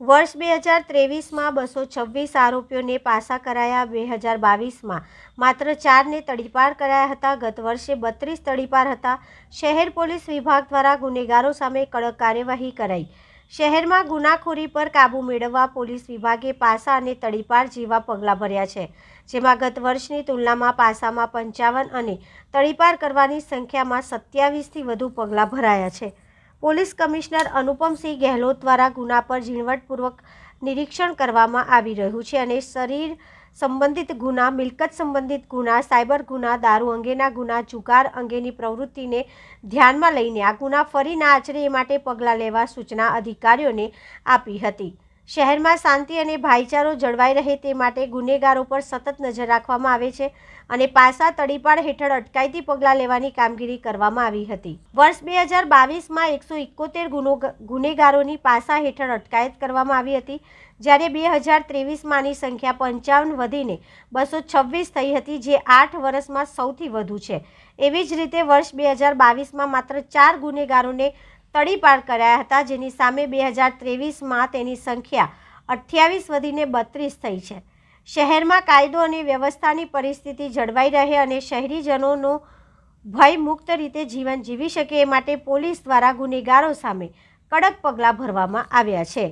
વર્ષ બે હજાર ત્રેવીસમાં બસો છવ્વીસ આરોપીઓને પાસા કરાયા બે હજાર બાવીસમાં. માત્ર ચારને તડીપાર કરાયા હતા. ગત વર્ષે બત્રીસ તડીપાર હતા. શહેર પોલીસ વિભાગ દ્વારા ગુનેગારો સામે કડક કાર્યવાહી કરાઈ. શહેરમાં ગુનાખોરી પર કાબૂ મેળવવા પોલીસ વિભાગે પાસા અને તડીપાર જેવા પગલાં ભર્યા છે, જેમાં ગત વર્ષની તુલનામાં પાસામાં પંચાવન અને તડીપાર કરવાની સંખ્યામાં સત્યાવીસથી વધુ પગલાં ભરાયા છે. પોલીસ કમિશનર અનુપમસિંહ ગહેલોત દ્વારા ગુના પર ઝીણવટપૂર્વક નિરીક્ષણ કરવામાં આવી રહ્યું છે અને શરીર સંબંધિત ગુના, મિલકત સંબંધિત ગુના, સાયબર ગુના, દારૂ અંગેના ગુના, જુગાર અંગેની પ્રવૃત્તિને ધ્યાનમાં લઈને આ ગુના ફરી ના આચરે એ માટે પગલાં લેવા સૂચના અધિકારીઓને આપી હતી. શહેરમાં શાંતિ અને ભાઈચારો જળવાઈ રહે તે માટે ગુનેગારો પર સતત નજર રાખવામાં આવે છે અને પાસા તડીપાડ હેઠળ અટકાયતી પગલાં લેવાની કામગીરી કરવામાં આવી હતી. વર્ષ બે હજાર બાવીસમાં એકસો ઇકોતેર ગુનો ગુનેગારોની પાસા હેઠળ અટકાયત કરવામાં આવી હતી. જ્યારે બે હજાર ત્રેવીસમાં આની સંખ્યા પંચાવન વધીને બસો છવ્વીસ થઈ હતી, જે આઠ વર્ષમાં સૌથી વધુ છે. એવી જ રીતે વર્ષ બે હજાર બાવીસમાં માત્ર ચાર ગુનેગારોને તડીપાર કરાયા હતા, જેની સામે બે હજાર ત્રેવીસમાં તેની સંખ્યા અઠ્યાવીસ વધીને બત્રીસ થઈ છે. શહેરમાં કાયદો અને વ્યવસ્થાની પરિસ્થિતિ જળવાઈ રહે અને શહેરીજનોનો ભય મુક્ત રીતે જીવન જીવી શકે એ માટે પોલીસ દ્વારા ગુનેગારો સામે કડક પગલાં ભરવામાં આવ્યા છે.